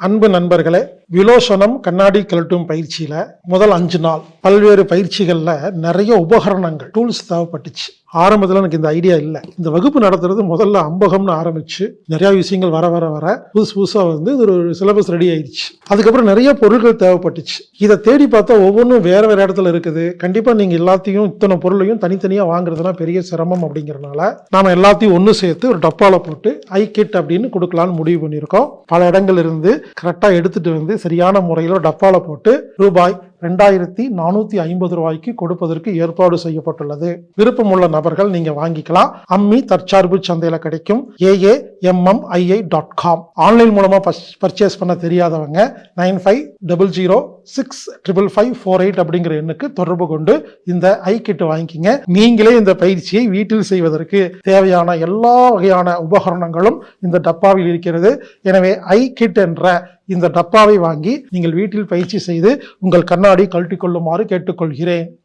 அன்பு நண்பர்களே விலோசனம் கண்ணாடி கழட்டும் பயிற்சியில முதல் அஞ்சு நாள் பல்வேறு பயிற்சிகள்ல நிறைய உபகரணங்கள் டூல்ஸ் தேவைப்பட்டுச்சு. ஆரம்பத்தில் எனக்கு இந்த ஐடியா இல்லை. இந்த வகுப்பு நடத்துறது முதல்ல அம்பகம்னு ஆரம்பிச்சு நிறைய விஷயங்கள் வர வர வர புதுசு புதுசாக வந்து இது ஒரு சிலபஸ் ரெடி ஆயிடுச்சு. அதுக்கப்புறம் நிறைய பொருட்கள் தேவைப்பட்டுச்சு. இதை தேடி பார்த்தா ஒவ்வொன்றும் வேற வேற இடத்துல இருக்குது. கண்டிப்பாக நீங்கள் எல்லாத்தையும் இத்தனை பொருளையும் தனித்தனியாக வாங்குறதுனா பெரிய சிரமம் அப்படிங்கறதுனால நாம எல்லாத்தையும் ஒன்று சேர்த்து ஒரு டப்பால போட்டு ஐ கிட் அப்படின்னு கொடுக்கலான்னு முடிவு பண்ணியிருக்கோம். பல இடங்கள் இருந்து கரெக்டாக எடுத்துட்டு வந்து சரியான முறையில் ஒரு டப்பால போட்டு ரூபாய் ரெண்டாயிரத்தி நானூற்றி ஐம்பது ரூபாய்க்கு கொடுப்பதற்கு ஏற்பாடு செய்யப்பட்டுள்ளது. விருப்பமுள்ள நபர்கள் நீங்க வாங்கிக்கலாம். அம்மி தற்சார்பு சந்தையில் கிடைக்கும். A A M M I I dot com online மூலமாக பர்ச்சேஸ் பண்ண தெரியாதவங்க nine five double zero six triple five four eight அப்படிங்கிற எண்ணுக்கு தொடர்பு கொண்டு இந்த ஐ கிட் வாங்கிக்கிங்க. நீங்களே இந்த பயிற்சியை வீட்டில் செய்வதற்கு தேவையான எல்லா வகையான உபகரணங்களும் இந்த டப்பாவில் இருக்கிறது. எனவே ஐ கிட் என்ற இந்த டப்பாவை வாங்கி நீங்கள் வீட்டில் பயிற்சி செய்து உங்கள் கண்ணாடி கழட்டிக் கொள்ளுமாறு கேட்டுக்கொள்கிறேன்.